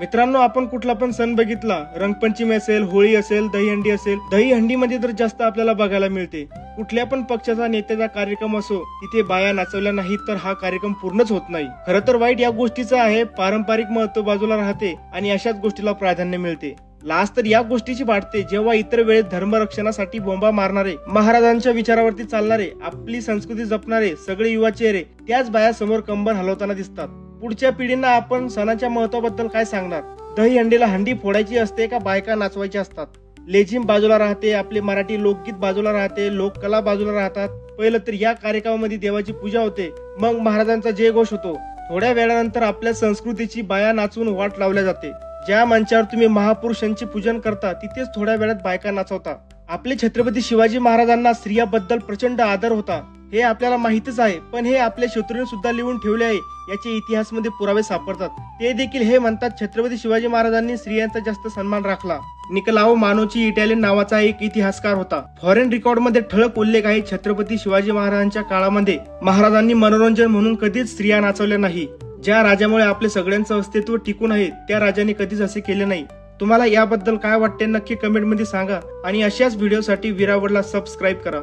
मित्रांनो आपण कुठला पण सण बघितला रंगपंचमी असेल होळी असेल दहीहंडी असेल दहीहंडीमध्ये तर जास्त आपल्याला बघायला मिळते. कुठल्या पण पक्षाचा नेत्याचा कार्यक्रम असो तिथे बाया नाचवल्या नाहीत तर हा कार्यक्रम पूर्णच होत नाही. खरं तर वाईट या गोष्टीचं आहे पारंपरिक महत्त्व बाजूला राहते आणि अशाच गोष्टीला प्राधान्य मिळते. लास्ट तर या गोष्टीची वाटते जेव्हा इतर वेळेत धर्मरक्षणासाठी बोंबा मारणारे महाराजांच्या विचारावरती चालणारे आपली संस्कृती जपणारे सगळे युवा चेहरे त्याच बाया समोर कंबर हलवताना दिसतात. पुढच्या पिढींना आपण सणाच्या महत्वाबद्दल काय सांगणार? दही हंडीला हंडी फोडायची असते का बायका नाचवायच्या असतात? लेझिम बाजूला राहते आपले मराठी लोकगीत बाजूला राहते लोककला बाजूला राहतात. पहिलं तर या कार्यक्रमामध्ये देवाची पूजा होते मग महाराजांचा जय घोष होतो. थोड्या वेळानंतर आपल्या संस्कृतीची बाया नाचून वाट लावल्या जाते. ज्या मंचावर तुम्ही महापुरुषांचे पूजन करता तिथेच थोड्या वेळात बायका नाचवता. आपले छत्रपती शिवाजी महाराजांना स्त्रियाबद्दल प्रचंड आदर होता. हे आपल्याला माहितच आहे पण हे आपल्या शत्रूने सुद्धा लिहून ठेवले आहे याचे इतिहासमध्ये पुरावे सापडतात. ते देखील हे म्हणतात छत्रपती शिवाजी महाराजांनी स्त्रियांचा जास्त सन्मान राखला. निकलाओ मानोची इटालियन नावाचा एक इतिहासकार होता. फॉरेन रेकॉर्डमध्ये ठळक उल्लेख आहे छत्रपती शिवाजी महाराजांच्या काळामध्ये. महाराजांनी मनोरंजन म्हणून कधीच स्त्रिया नाचवल्या नाही. ज्या राजामुळे आपले सगळ्यांचं अस्तित्व टिकून आहे त्या राजाने कधीच असे केले नाही. तुम्हाला याबद्दल काय वाटते नक्की कमेंटमध्ये सांगा. आणि अशाच व्हिडिओसाठी विरावडला सबस्क्राईब करा.